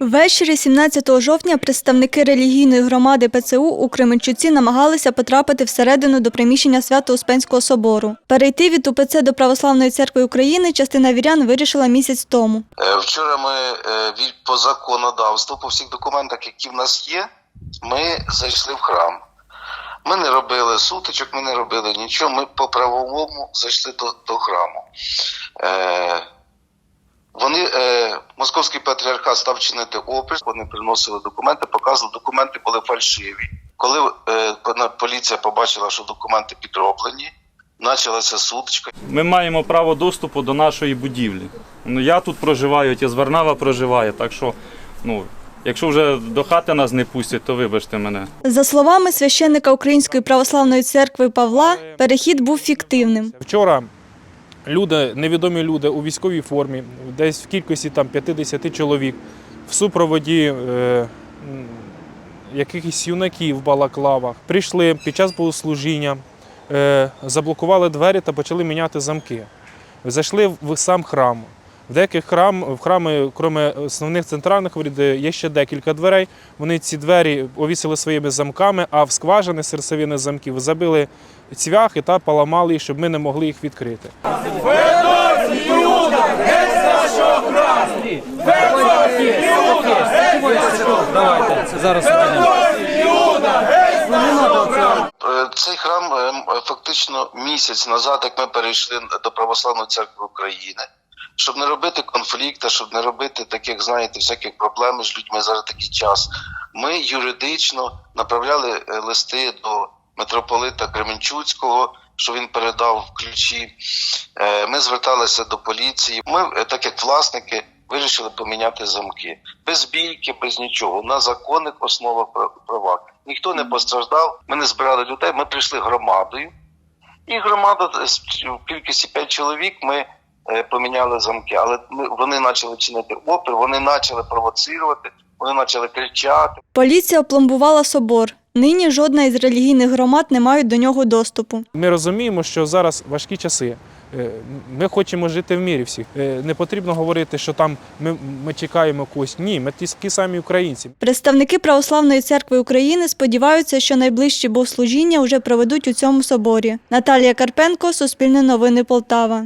Ввечері 17 жовтня представники релігійної громади ПЦУ у Кременчуці намагалися потрапити всередину до приміщення Свято-Успенського собору. Перейти від УПЦ до Православної церкви України частина вірян вирішила місяць тому. Е, Вчора ми е, від по законодавству, по всіх документах, які в нас є, ми зайшли в храм. Ми не робили сутичок, ми не робили нічого. Ми по правовому зайшли до, до храму. Е, вони, е, московський патріархат став чинити опис, вони приносили документи, показували, документи були фальшиві. Коли е, поліція побачила, що документи підроблені, почалася сутичка. Ми маємо право доступу до нашої будівлі. Ну, я тут проживаю, отець Варнава проживає, так що, ну, якщо вже до хати нас не пустять, то вибачте мене. За словами священника Української православної церкви Павла, перехід був фіктивним. Вчора люди, невідомі люди у військовій формі, десь в кількості там 50 чоловік, в супроводі е, якихось юнаків в балаклавах, прийшли під час богослужіння, е, заблокували двері та почали міняти замки. Зайшли в сам храм. В деяких храм, в храми, крім основних центральних воріт, є ще декілька дверей. Вони ці двері овісили своїми замками, а в скважини серцевини замків забили цвяхи та поламали їх, щоб ми не могли їх відкрити. Е, Цей храм е, м, е, фактично місяць назад, як ми перейшли до Православної церкви України, щоб не робити конфлікту, щоб не робити таких, знаєте, всяких проблем з людьми зараз такий час. Ми юридично направляли е, листи до митрополита Кременчуцького, що він передав ключі. Е, Ми зверталися до поліції. Ми, е, так як власники, вирішили поміняти замки без бійки, без нічого. На законних основах пра- правах. Ніхто не постраждав. Ми не збирали людей. Ми прийшли громадою, і громада в кількості 5 чоловік. Ми поміняли замки, але ми, вони почали чинити опір, вони почали провоцирувати, вони почали кричати. Поліція опломбувала собор. Нині жодна із релігійних громад не мають до нього доступу. Ми розуміємо, що зараз важкі часи. Е, Ми хочемо жити в мірі всіх. Е, Не потрібно говорити, що там ми, ми чекаємо когось. Ні, ми ті ті самі українці. Представники Православної церкви України сподіваються, що найближчі богослужіння вже проведуть у цьому соборі. Наталія Карпенко, Суспільне новини Полтава.